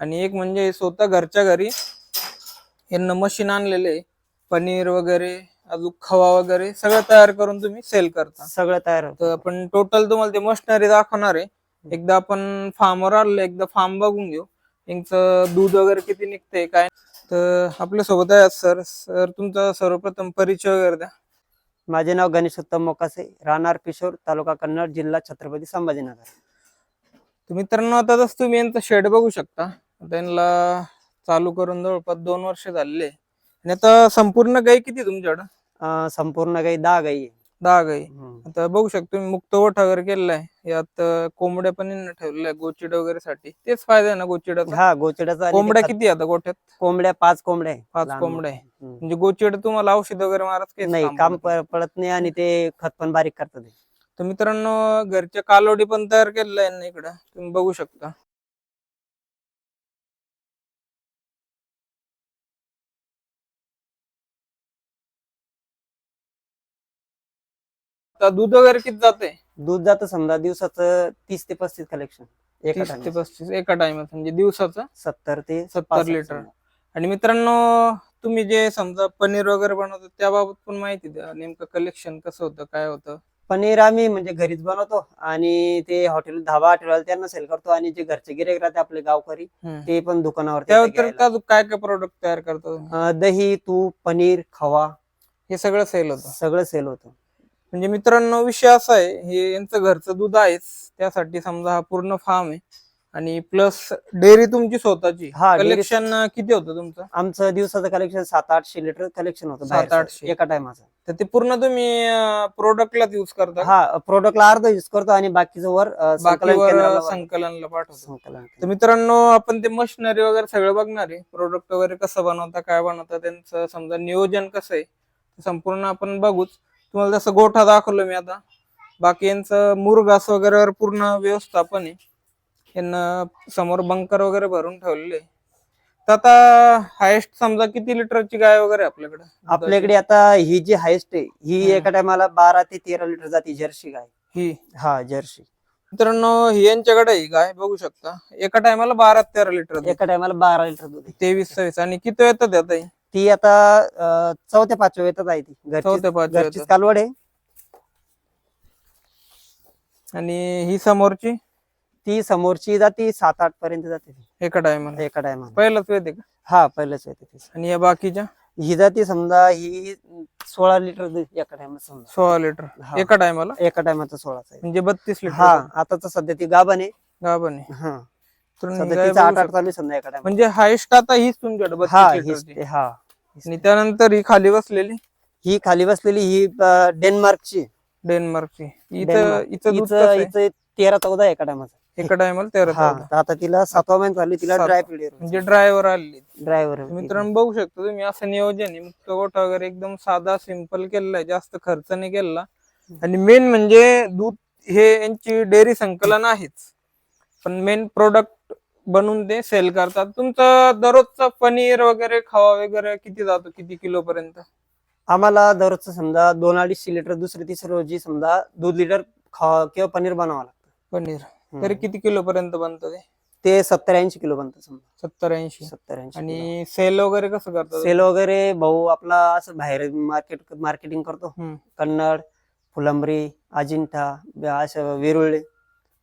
आणि एक म्हणजे स्वतः घरच्या घरी यांना मशीन आणलेले. पनीर वगैरे अजून खवा वगैरे सगळं तयार करून तुम्ही सेल करता. सगळं तयार होतं. तर आपण टोटल तुम्हाला ते मशिनरी दाखवणार आहे. एकदा आपण फार्मवर आलो एकदा फार्म बघून घेऊ. यांचं दूध वगैरे किती निघतंय काय? तर आपल्यासोबत आहे सर. सर तुमचा सर्वप्रथम परिचय वगैरे द्या. माझे नाव गणेश उत्तम मोकासे राहणार पिशोर तालुका कन्नड जिल्हा छत्रपती संभाजीनगर. तर मित्रांनो आता जसं तुम्ही यांचं शेड बघू शकता. त्यांना चालू करून जवळपास दोन वर्ष झालेले. आणि आता संपूर्ण गाई किती तुमच्याकडं अं, संपूर्ण गाई दहा गाई आहे. दहा गाई हम्म. आता बघू शकतो तुम्ही मुक्त ओठ वगैरे केलेला आहे यात अं, कोंबड्या पण यांना ठेवलेल्या आहे गोचिड वगैरे साठी तेच फायदा आहे ना गोचिडाचा हा आणि ते कोंबड्या खत- किती आहे आता गोठ्यात कोंबड्या पाच कोंबड्या आहे. पाच लहान कोंबड्या आहे. मोठ्या. हम्म. म्हणजे गोचिड तुम्हाला औषध वगैरे मारत काही नाही काम प- पडत नाही आणि ते खत पण बारीक करतात. तर मित्रांनो घरच्या कालोडी पण तयार केलेल्या आहे ना इकडं तुम्ही बघू शकता आता दूध वगैरे किती जाते दूध जातं समजा दिवसाचं तीस ते पस्तीस कलेक्शन एका तीस ते. पस्तीस एका टाइमात म्हणजे दिवसाचं? सत्तर ते सत्तर लिटर समजा. आणि मित्रांनो तुम्ही जे समजा पनीर वगैरे बनवता त्याबाबत पण माहिती द्या. नेमकं कलेक्शन कसं होतं काय होतं? पनीर आम्ही म्हणजे घरीच बनवतो आणि ते हॉटेल धाबा हॉटेल त्यांना सेल करतो आणि जे घरचे गिरेक राहते आपले गावकरी ते पण दुकानावरती त्या येतात व्यतिरिक्त घ्यायला. अजून काय काय प्रोडक्ट तयार करतो? अं, दही तूप पनीर खवा. हे सगळं सेल होतं. सगळं सेल होतं. म्हणजे मित्रांनो विषय असा आहे हे यांचं घरचं दूध आहेच. त्यासाठी समजा हा पूर्ण फार्म आहे. आणि प्लस डेअरी तुमची स्वतःची. हा, dairy- कलेक्शन किती होतं तुमचं? आमचं दिवसाचं कलेक्शन सात आठशे लिटर कलेक्शन होतं सात बाहेरचं, आठशे. एका टायमाचं तर ते पूर्ण तुम्ही प्रोडक्टलाच युज करता? का? हा प्रोडक्टला अर्ध यूज करतो आणि बाकीचं वर अं, संकलन बाकीवर केंद्राला वर- संकलनला पाठवतो. संकलन तर मित्रांनो आपण ते मशिनरी वगैरे सगळं बघणार आहे. प्रोडक्ट वगैरे कसं बनवता काय बनवता त्यांचं समजा नियोजन कसं आहे ते संपूर्ण आपण बघूच. तुम्हाला जसं गोठा दाखवलं मी आता. बाकी यांचं मुरघास वगैरे पूर्ण व्यवस्थापन आहे. यांना समोर बंकर वगैरे भरून ठेवलेले. तर आता हायेस्ट समजा किती लिटरची गाय वगैरे आपल्याकडे? आपल्याकडे आता ही जी हायस्ट आहे ही. एका टायमाला बारा ते तेरा लिटर जाते जर्सी गाय. ही? हा जर्सी. मित्रांनो ही यांच्याकडे आहे गाय बघू शकता. एका टायमाला बारा ते तेरा लिटर एका टायमाला बारा लिटर दूध आहे. तेवीस सव्वीस. आणि किती येतात आता ही? ती आता चौथ्या पाचव्या येतात आहे ती. घरचीच- चौथ्या पाचव्या घरचीच येतात. कालवड आहे. आणि ही समोरची? ती समोरची जाते सात आठ पर्यंत जाते ती, एका टायमाला एका टायमाला पहिलाच वेळ का? हा पहिलंच येते ती आणि या बाकीच्या? ही जाते समजा ही सोळा लिटर एका टायमाला समजा. सोळा लिटर. हा. एका टायमाला एका टायमाचा सोळाचा आहे. म्हणजे बत्तीस लिटर हा आता तर सध्या ती गाभण आहे. गाभण आहे. हा. सध्या तिचा आठ आठ. चालू म्हणजे हायस्ट आता हीच तुमच्याकडे हा बत्तीस हीच लिटरची ते, हा आणि त्यानंतर ही खाली बसलेली? ही खाली बसलेली ही अं, डेन्मार्कची. डेन्मार्कची. इथं डेन्मार्क. इथं दूध हिचं कसं आहे? हिचं तेरा चौदा एका टायमाचा एका टायमाला तेरा हा चौदा. तर आता तिला सातवा महिना चालू आहे, तिला सातवा. ड्राय पिरियड म्हणजे ड्रायव्हर आलेली ड्रायव्हर मित्रांनो बघू शकता तुम्ही असं नियोजन आहे. मुक्त गोठा वगैरे एकदम साधा सिंपल केलेला आहे. जास्त खर्च नाही केलेला. आणि मेन म्हणजे दूध हे यांची डेअरी संकलन आहेच. पण मेन प्रोडक्ट बनवून ते सेल करतात. तुमचं दररोजचं पनीर वगैरे खवा वगैरे किती जातो? किती किलो पर्यंत? आम्हाला दररोजचं समजा दोन अडीचशे लिटर दुसरे तिसरे रोजी समजा दोन लिटर खा किंवा पनीर बनावं लागतं. पनीर. हम्म. तरी किती किलो पर्यंत बनतं ते? ते सत्तर ऐंशी किलो बनतं समजा. सत्तर ऐंशी. सत्तर ऐंशी आणि सेल वगैरे कसं करतात? सेल वगैरे भाऊ आपला असं बाहेर मार्केट मार्केटिंग करतो. हम्म. कन्नड फुलंब्री अजिंठा ब- अशा वेरुळे.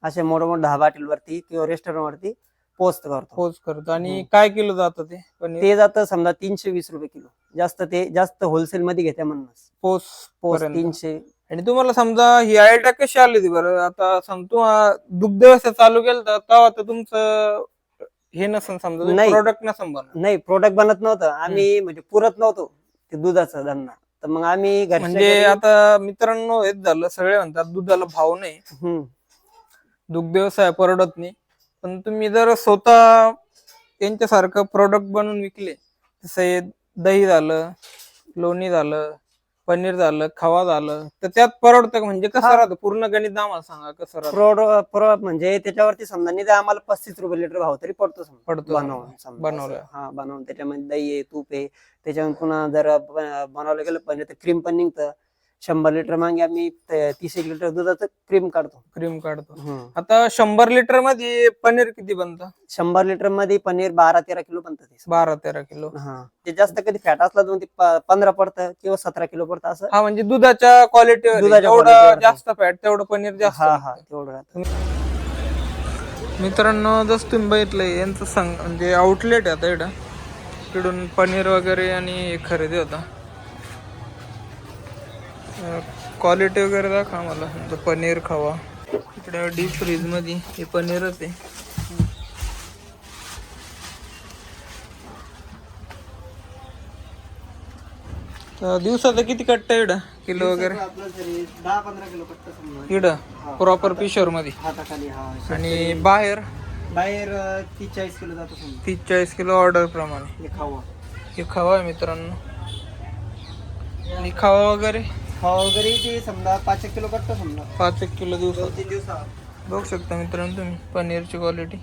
अशा मोठ्या मोठ्या हॉटेलवरती किंवा रेस्टॉरंट वरती पोस्ट करतो. पोच करतो. आणि हम्म. काय किलो जातं ते? पनीर? ते जातं समजा तीनशे वीस रुपये किलो. जास्त ते जास्त होलसेल मध्ये घेते म्हणून पोच पोस्ट पर्यंत. तीनशे. आणि तुम्हाला समजा ही आयडिया कशी आली होती बरं? आता समजू दुग्ध व्यवसाय चालू केलं तर तेव्हा तर तुमचं हे नसन समजा नाही. प्रोडक्ट नसन बनवलं. नाही प्रोडक्ट बनत नव्हतं. आम्ही म्हणजे पुरत नव्हतो ते दुधाचा धंदा. तर मग आम्ही घरच्या म्हणजे घरी- आता मित्रांनो हेच झालं सगळे म्हणतात दुधाला भाव नाही. हम्म. दुग्ध व्यवसाय परवडत नाही. पण तुम्ही जर स्वतः यांच्यासारखं प्रोडक्ट बनवून विकले जसं दही झालं लोणी झालं पनीर झालं खवा झालं तर त्यात परवडतं का? म्हणजे कसं. राहतं? पूर्ण गणित आम्हाला सांगा कसं राहतं? प्रोड प्रो म्हणजे त्याच्यावरती समजा नाही तर आम्हाला पस्तीस रुपये लिटर भाव तरी पडतो समजा. पडतो. बनवून समजा बनवलं. हा बनवून त्याच्यामध्ये दही आहे तूप आहे त्याच्यामध्ये पुन्हा जर ब- बनवलं गेलं पनीर तर क्रीम पण निघतं. शंभर लिटर मागे आम्ही ते- तीस एक लिटर दुधाचं क्रीम काढतो. क्रीम काढतो. हम्म. आता शंभर लिटरमध्ये पनीर किती बनतं? शंभर लिटरमध्ये पनीर बारा तेरा किलो बनतं ते. बारा तेरा किलो. हा. ते जास्त कधी फॅट असला दोन ते प- पंधरा पडतं किंवा सतरा किलो पडतं असं. हा म्हणजे दुधाच्या क्वालिटी दुधाच्या जेवढं quality वर. जास्त फॅट तेवढं पनीर जास्त हा. हा तेवढं राहतं. मित्रांनो जसं तुम्ही बघितलंय यांचं संग म्हणजे आउटलेट आहे आता इकडं. इकडून पनीर वगैरे आणि हे खरेदी होता. क्वालिटी वगैरे दाखवा मला. समजा पनीर खावा. इकडे डीप फ्रीजमध्ये हे पनीरच आहे. तर दिवसाचं किती कट्ट इकडं? किलो वगैरे? आपलं तरी दहा पंधरा किलो पडतं समजा. इकडं प्रॉपर पिशोरमध्ये हाताखाली हा. आणि बाहेर? बाहेर तीस चाळीस किलो जातो समजा. तीस चाळीस किलो ऑर्डर प्रमाणे. हे खावा. हे खावा आहे मित्रांनो. आणि खावा वगैरे? खावा वगैरे ते समजा पाच एक किलो पडतं समजा. पाच एक किलो दिवसात. तीन दिवसा बघू शकता मित्रांनो तुम्ही पनीरची क्वालिटी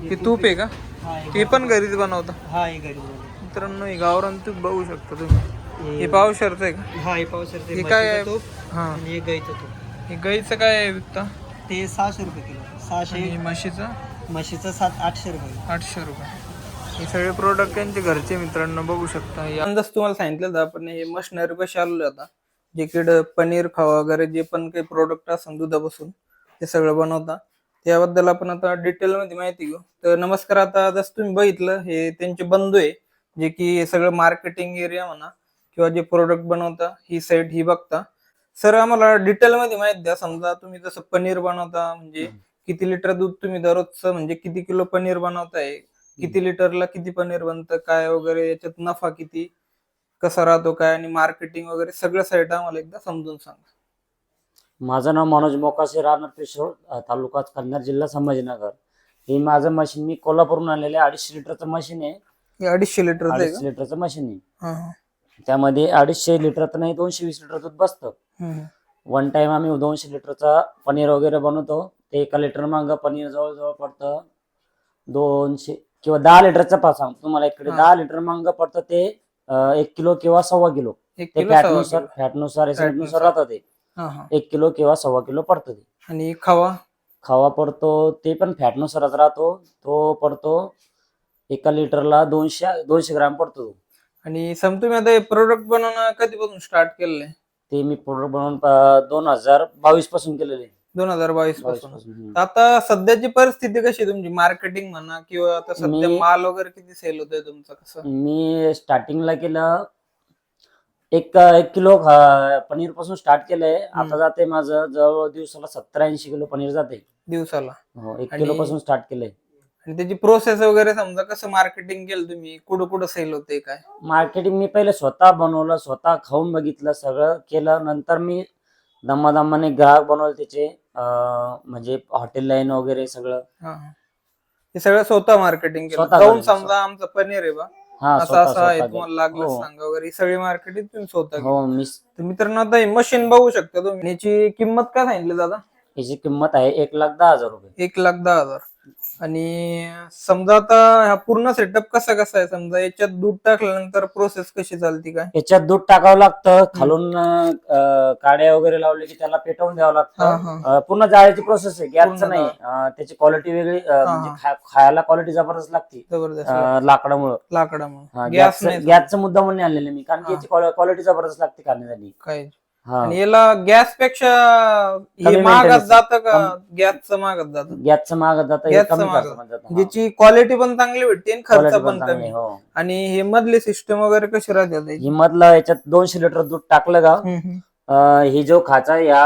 हे तूप आहे का? हा हे पण घरीच बनवता. हा हे घरी. मित्रांनो हे गावरान तूप बघू शकता तुम्ही. हे पाव शर्त आहे का? हा हे हे काय आहे? तूप हा. आणि हे गाईचं तूप. हे गाईचं काय आहे विकता? ते सहाशे रुपये किलो. सहाशे आणि म्हशीचं? म्हशीचं सात आठशे रुपये. आठशे रुपये. हे सगळे प्रोडक्ट त्यांचे घरचे मित्रांनो बघू शकता. हे अंदाज तुम्हाला सांगितलं होतं आपण हे मशनरी पैसे आलेले आता? जे किड पनीर खावा वगैरे जे पण काही प्रोडक्ट असेल दुधापासून ते सगळं बनवता. त्याबद्दल आपण आता डिटेल मध्ये माहिती घेऊ. तर नमस्कार आता जसं तुम्ही बघितलं हे त्यांचे बंधू आहे जे की हे सगळं मार्केटिंग एरिया म्हणा किंवा जे प्रोडक्ट बनवता ही साईट ही बघता. सर आम्हाला डिटेल मध्ये माहिती द्या. समजा तुम्ही जसं पनीर बनवता म्हणजे किती लिटर दूध तुम्ही दररोजचं म्हणजे किती किलो पनीर बनवताय किती लिटरला किती पनीर बनतं काय वगैरे याच्यात नफा किती कसा राहतो काय आणि मार्केटिंग वगैरे सगळं साईट आम्हाला एकदा समजून सांगा. माझं नाव मनोज मोकाशी राहणार पिशोर अ, तालुका कन्नड जिल्हा संभाजीनगर. हे माझं मशीन मी कोल्हापूरून आणलेलं आहे. अडीचशे लिटरचं मशीन आहे. हे अडीचशे लिटर आहे अडीचशे लिटरचं मशीन आहे. त्यामध्ये अडीचशे लिटर तर नाही दोनशे वीस लिटर दूध बसतं. वन टाइम आम्ही दोनशे लिटरचा पनीर वगैरे बनवतो. ते एका लिटर मागं पनीर जवळजवळ पडतं. दोनशे किंवा दहा लिटरचं पाच सांगतो तुम्हाला. इकडे हा. दहा लिटर मागं पडतं ते एक किलो किंवा सव्वा किलो एक ते किलो सव्वा फॅटनुसार किलो. फॅटनुसार Fat नुसार नुसार. राहतं ते हा, हा. एक किलो किंवा सव्वा किलो पडतं ते आणि खावा खावा पडतो ते पण फॅटनुसारच राहतो तो पडतो एका लिटरला दोनशे दोनशे ग्राम पडतो तो. आणि सम तुम्ही आता हे प्रोडक्ट बनवणं कधीपासून स्टार्ट केलंय ते मी प्रोडक्ट बनवून दोन हजार बावीसपासून केलेले दोन हजार बावीसपासून. आता सध्याची परिस्थिती कशी तुमची? मार्केटिंग म्हणा किंवा आता सध्या माल वगैरे किती सेल होतोय तुमचं कसं? मी स्टार्टिंगला केलं एक एक किलो पनीरपासून स्टार्ट केलंय. आता. जाते माझं जवळ दिवसाला सत्तर ऐंशी किलो पनीर जाते दिवसाला? हो एक किलो पासून स्टार्ट केलंय. आणि त्याची प्रोसेस वगैरे समजा कसं मार्केटिंग केलं तुम्ही? कुठं कुठं सेल होते काय? मार्केटिंग मी पहिले स्वतः बनवलं स्वतः खाऊन बघितलं सगळं केलं. नंतर मी दमादमाने ग्राहक बनवले त्याचे. म्हणजे हॉटेल लाईन वगैरे सगळं. हा, सगळं स्वतः मार्केटिंग केलं. स्वतः जाऊन समजा आमचं पनीर आहे बा. हा असं स्वतः असं आहे स्वतः तुम्हाला. लागलं हो. सांगा वगैरे. ही सगळी मार्केटिंग तुम्ही स्वतः केली. हो मी तर मित्रांनो आता हे मशीन बघू शकता तुम्ही. याची किंमत काय सांगितली दादा? याची किंमत आहे एक लाख दहा हजार रुपये. एक लाख दहा हजार. आणि समजा आता हा पूर्ण सेटअप कसा कसा आहे? समजा याच्यात दूध टाकल्यानंतर प्रोसेस कशी चालती काय? याच्यात दूध टाकावं लागतं खालून अं, काड्या वगैरे लावले की त्याला पेटवून द्यावं हा, लागतं अं, पूर्ण जाळ्याची प्रोसेस आहे गॅसचं पूर्ण नाही. अं, त्याची क्वालिटी वेगळी अं, हा, म्हणजे हा. खा- खायला क्वालिटी जबरदस्त लागते. जबरदस्त अं, लाकडामुळं. लाकडामुळे. गॅस गॅस नाही गॅसचा मुद्दा म्हणून आणलेलं मी कारण की हा. याची क्वालिटी जबरदस्त लागते खाण्यासाठी. काय आणि याला गॅसपेक्षा हे कमी महागात maintenance. जातं का गॅसचं महागात जातं गॅसचं महाग जातं हे गॅसचं कमी महाग खर्चामध्ये जातं. हा. ज्याची क्वालिटी पण चांगली भेटते आणि खर्च Quality पण चांगली कमी हो आणि हे मधली सिस्टम वगैरे कशी राहते त्याची? ही मधलं याच्यात दोनशे लिटर दूध टाकलं का हम्म, हम्म, अं, ही जो खाचा या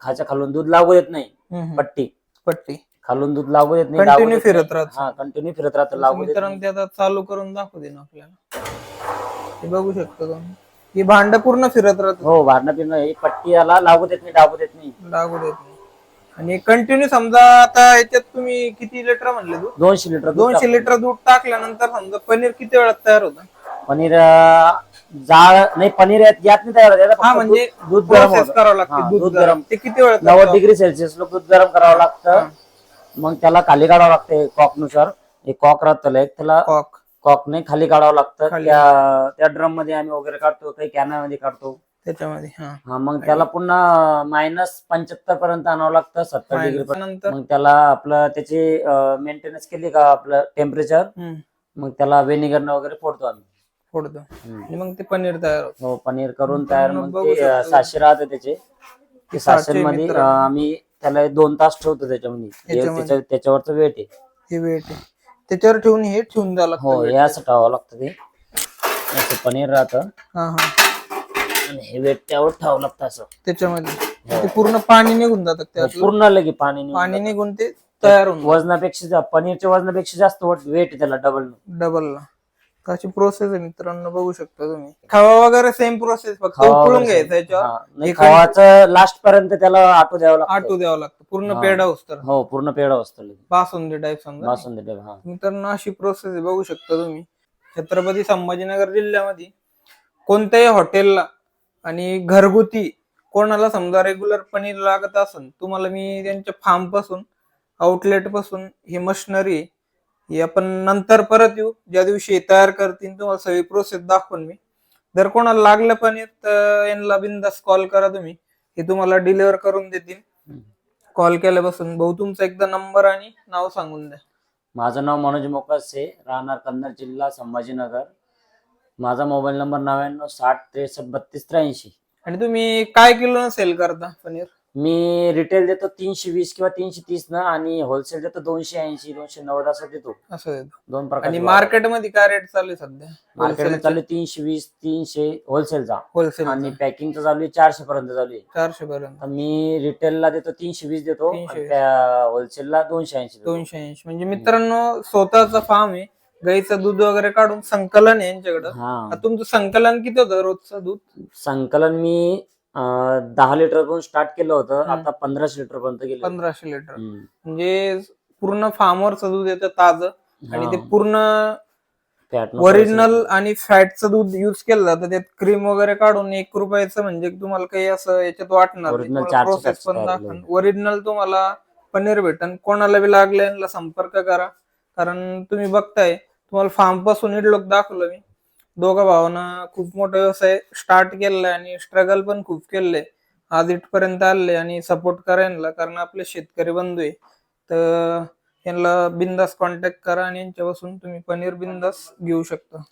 खाच्या खालून दूध लागू देत नाही हम्म, हम्म. पट्टी पट्टी खालून दूध लागू देत नाही देत फिरत नाही. राहतं. हा कंटिन्यू फिरत राहतं लागू देत मित्रांनो नाही. ते आता चालू करून दाखवू दे ना आपल्याला हे बघू शकता तुम्ही ही भांड पूर्ण फिरत राहत हो पिरणं ही पट्टी याला लागू देत नाही लागू देत नाही लागू देत नाही आणि कंटिन्यू समजा आता याच्यात तुम्ही किती लिटर म्हणले दूध दोनशे लिटर दोनशे. लिटर दूध टाकल्यानंतर समजा पनीर किती वेळात तयार होतं पनीर अं, जाळ नाही पनीर यात यात नाही तयार होत. याला हा फक्त म्हणजे दूध- दूध गरम होतं. करावं लागते हा, दूध दूध गरम. ते किती वेळात नव्वद डिग्री सेल्सिअस लो दूध गरम करावं लागतं मग त्याला खाली काढावं लागतं कॉकनुसार एक कॉक राहतं एक त्याला? कॉक कॉकने खाली काढावं लागतं. खाली. त्या त्या ड्रममध्ये आम्ही वगैरे काढतो काही कॅनामध्ये काढतो. त्याच्यामध्ये हा. हा मग त्याला पुन्हा मायनस पंच्याहत्तर पर्यंत आणावं लागतं सत्तर डिग्री पर्यंत. नंतर? मग त्याला आपलं त्याची मेंटेनन्स केली का आपलं टेम्परेचर हम्म, मग त्याला व्हिनेगरनं वगैरे फोडतो आम्ही. फोडतो. आणि मग ते पनीर तयार होतं. हो पनीर करून तयार मग बघू ते अं, शकतो. सातशे राहते त्याचे. ते सातशे सातशे मध्ये. अं, आम्ही त्याला दोन तास ठेवतो त्याच्यामध्ये. याच्यामध्ये. त्याच्या- त्याच्यावरचं वेट आहे. हे वेट आहे. त्याच्यावर ठेवून हे ठेवून द्यावं लागतं हो. हे असं ठेवावं लागतं ते. असं पनीर राहतं. हा हा. आणि हे वेट त्यावर ठेवावं लागतं असं. त्याच्यामध्ये. ते पूर्ण पाणी निघून जातात त्यातलं. पूर्ण लगे पाणी निघून पाणी. निघून ते तयार होऊन वजनापेक्षा जा- पनीरच्या वजनापेक्षा जास्त वेट त्याला डबल डबलला अशी प्रोसेस आहे मित्रांनो बघू शकता तुम्ही. खवा वगैरे सेम प्रोसेस फक्त उकळून घ्यायचं याच्यावर. नाही एक- खवाचं लास्ट पर्यंत त्याला आटू द्यावं लागतं. आटू द्यावं लागतं. पूर्ण हा. पेढा हो पूर्ण पेढा असतो. बासुंदी टाईप समजा. बासुंदी हा. मित्रांनो अशी प्रोसेस आहे बघू शकता तुम्ही. छत्रपती संभाजीनगर जिल्ह्यामध्ये कोणत्याही हॉटेलला आणि घरगुती कोणाला समजा रेग्युलर पनीर लागत असेल तुम्हाला मी त्यांच्या फार्मपासून आउटलेटपासून ही मशिनरी ही आपण नंतर परत येऊ. ज्या दिवशी तयार करतील तुम्हाला सगळी प्रोसेस दाखवून मी. जर कोणाला लागलं पनीर तर यांना बिंदास कॉल करा तुम्ही. हे तुम्हाला डिलिव्हर करून देतील. कॉल केल्यापासून भाऊ तुमचा एकदा नंबर आणि नाव सांगून द्या. माझं नाव मनोज मोकासे राहणार कन्नड जिल्हा संभाजीनगर. माझा मोबाईल नंबर नव्याण्णव साठ त्रेसष्ट बत्तीस त्र्याऐंशी. आणि तुम्ही काय किलो सेल करता पनीर? मी रिटेल देतो तीनशे वीस किंवा तीनशे तीस न आणि होलसेल देतो दोनशे ऐंशी दोनशे नव्वद असं देतो. असं देतो. दोन आणि प्रकार मार्केटमध्ये काय रेट चालू आहे सध्या? मार्केट चालू आहे तीनशे वीस तीनशे होलसेलचा होलसेल आणि पॅकिंगचा चालू आहे चारशे पर्यंत चालू आहे. चारशे पर्यंत तर मी रिटेलला देतो तीनशे वीस देतो 320. होलसेलला दोनशे ऐंशी देतो. दोनशे ऐंशी. म्हणजे मित्रांनो स्वतःचा फार्म आहे. गाईचं दूध वगैरे काढून संकलन आहे यांच्याकडं. हा. आता तुमचं संकलन किती होतं रोजचं दूध? संकलन मी दहा लिटरपासून स्टार्ट केलं होतं हम्म. आता पंधराशे लिटर पर्यंत गेलं. पंधराशे लिटर. हम्म. म्हणजे पूर्ण फार्मवरचं दूध येतं ताजं आणि ते हा. पूर्ण ओरिजिनल आणि फॅटचं दूध युज केलं जातं. त्यात क्रीम वगैरे काढून एक रुपयाचं म्हणजे तुम्हाला काही असं याच्यात वाटणार चारशे प्रोसेस पण दाखवून. ओरिजिनल तुम्हाला पनीर भेटन. कोणाला बी लागलं संपर्क करा. कारण तुम्ही बघताय तुम्हाला फार्मपासून इडलोक दाखवलं मी. दोघा भावांना खूप मोठा व्यवसाय स्टार्ट केलेला आहे आणि स्ट्रगल पण खूप केलंय आज इथपर्यंत आले आणि सपोर्ट करा यांना कारण आपले शेतकरी बंधू आहे. तर यांना बिंदास कॉन्टॅक्ट करा आणि यांच्यापासून तुम्ही पनीर बिंदास घेऊ शकता.